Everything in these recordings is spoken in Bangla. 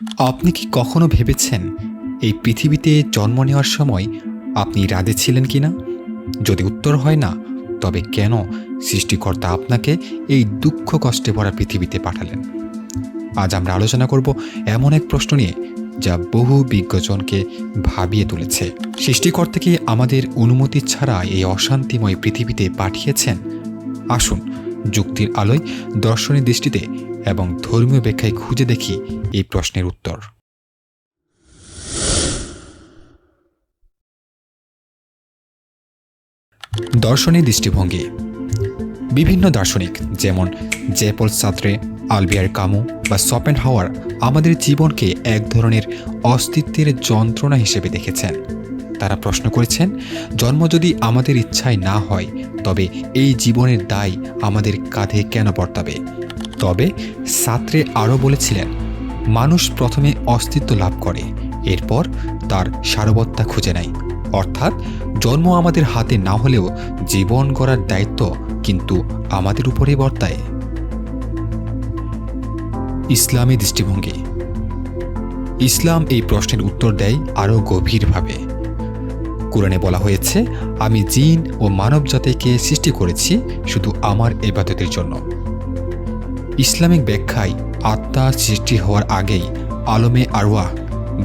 আপনি কি কখনো ভেবেছেন এই পৃথিবীতে জন্ম নেওয়ার সময় আপনি রাধে ছিলেন কি না যদি উত্তর হয় না, তবে কেন সৃষ্টিকর্তা আপনাকে এই দুঃখ কষ্টে ভরা পৃথিবীতে পাঠালেন? আজ আমরা আলোচনা করব এমন এক প্রশ্ন নিয়ে, যা বহু বিজ্ঞজনকে ভাবিয়ে তুলেছে। সৃষ্টিকর্তা কি আমাদের অনুমতি ছাড়া এই অশান্তিময় পৃথিবীতে পাঠিয়েছেন? আসুন, যুক্তির আলোয় দর্শনের দৃষ্টিতে এবং ধর্মীয় ব্যাখ্যায় খুঁজে দেখি এই প্রশ্নের উত্তর। দর্শনের দৃষ্টিভঙ্গি। বিভিন্ন দার্শনিক, যেমন জেপল সাত্রে, আলবিয়ার কামু বা সপেন হাওয়ার আমাদের জীবনকে এক ধরনের অস্তিত্বের যন্ত্রণা হিসেবে দেখেছেন। তারা প্রশ্ন করেছেন, জন্ম যদি আমাদের ইচ্ছায় না হয়, তবে এই জীবনের দায় আমাদের কাঁধে কেন বর্তাবে? তবে সাত্রে আরও বলেছিলেন, মানুষ প্রথমে অস্তিত্ব লাভ করে, এরপর তার সারবত্তা খুঁজে নেয়। অর্থাৎ জন্ম আমাদের হাতে না হলেও জীবন গড়ার দায়িত্ব কিন্তু আমাদের উপরে বর্তায়। ইসলামী দৃষ্টিভঙ্গি। ইসলাম এই প্রশ্নের উত্তর দেয় আরও গভীরভাবে। কোরআনে বলা হয়েছে, আমি জিন ও মানব জাতিকে সৃষ্টি করেছি শুধু আমার এবাদতের জন্য। ইসলামিক ব্যাখ্যায় আত্মা সৃষ্টি হওয়ার আগেই আলমে আরওয়াহ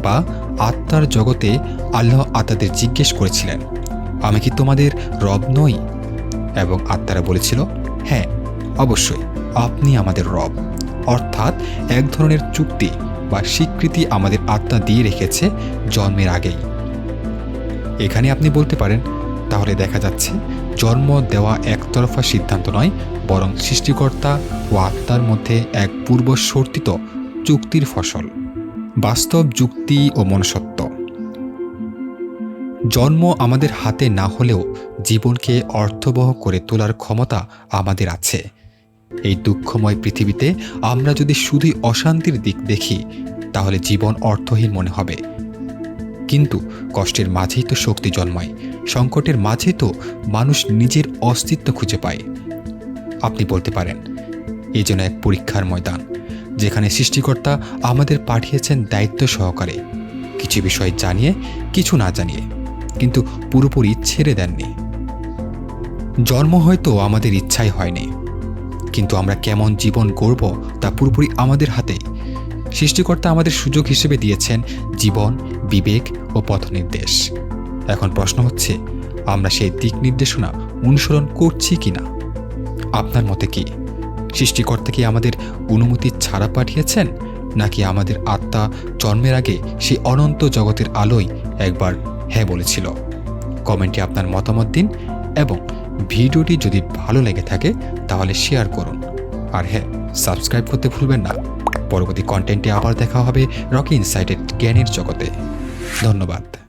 বা আত্মার জগতে আল্লাহ আত্মাদের জিজ্ঞেস করেছিলেন, আমি কি তোমাদের রব নই? এবং আত্মারা বলেছিল হ্যাঁ অবশ্যই, আপনি আমাদের রব। অর্থাৎ এক ধরনের চুক্তি বা স্বীকৃতি আমাদের আত্মা দিয়ে রেখেছে জন্মের আগেই। এখানে আপনি বলতে পারেন, তাহলে দেখা যাচ্ছে, জন্ম দেওয়া একতরফা সিদ্ধান্ত নয় বরং সৃষ্টিকর্তা ও আত্মার মধ্যে এক পূর্বশর্তিত চুক্তির ফসল। বাস্তব যুক্তি ও মনসত্ব জন্ম আমাদের হাতে না হলেও জীবনকে অর্থবহ করে তোলার ক্ষমতা আমাদের আছে। এই দুঃখময় পৃথিবীতে আমরা যদি শুধুই অশান্তির দিক দেখি, তাহলে জীবন অর্থহীন মনে হবে। কিন্তু কষ্টের মাঝেই তো শক্তি জন্মায়, সংকটের মাঝে তো মানুষ নিজের অস্তিত্ব খুঁজে পায়। আপনি বলতে পারেন। এই যেন এক পরীক্ষার ময়দান, যেখানে সৃষ্টিকর্তা আমাদের পাঠিয়েছেন দায়িত্ব সহকারে। কিছু বিষয় জানিয়ে, কিছু না জানিয়ে, কিন্তু পুরোপুরি ছেড়ে দেননি। জন্ম হয়তো আমাদের ইচ্ছাই হয়নি, কিন্তু আমরা কেমন জীবন গড়ব তা পুরোপুরি আমাদের হাতেই সৃষ্টিকর্তা আমাদের সুযোগ হিসেবে দিয়েছেন জীবন, বিবেক ও পথ নির্দেশ এখন প্রশ্ন হচ্ছে, আমরা সেই দিক নির্দেশনা অনুসরণ করছি কি না আপনার মতে কি? সৃষ্টিকর্তা কি আমাদের অনুমতি ছাড়া পাঠিয়েছেন? নাকি আমাদের আত্মা জন্মের আগে সেই অনন্ত জগতের আলোয় একবার হ্যাঁ বলেছিল? কমেন্টে আপনার মতামত দিন এবং ভিডিওটি যদি ভালো লেগে থাকে তাহলে শেয়ার করুন। আর হ্যাঁ সাবস্ক্রাইব করতে ভুলবেন না। পরবর্তী কন্টেন্টে আবার দেখা হবে রকি ইনসাইটেড জ্ঞানের জগতে। ধন্যবাদ।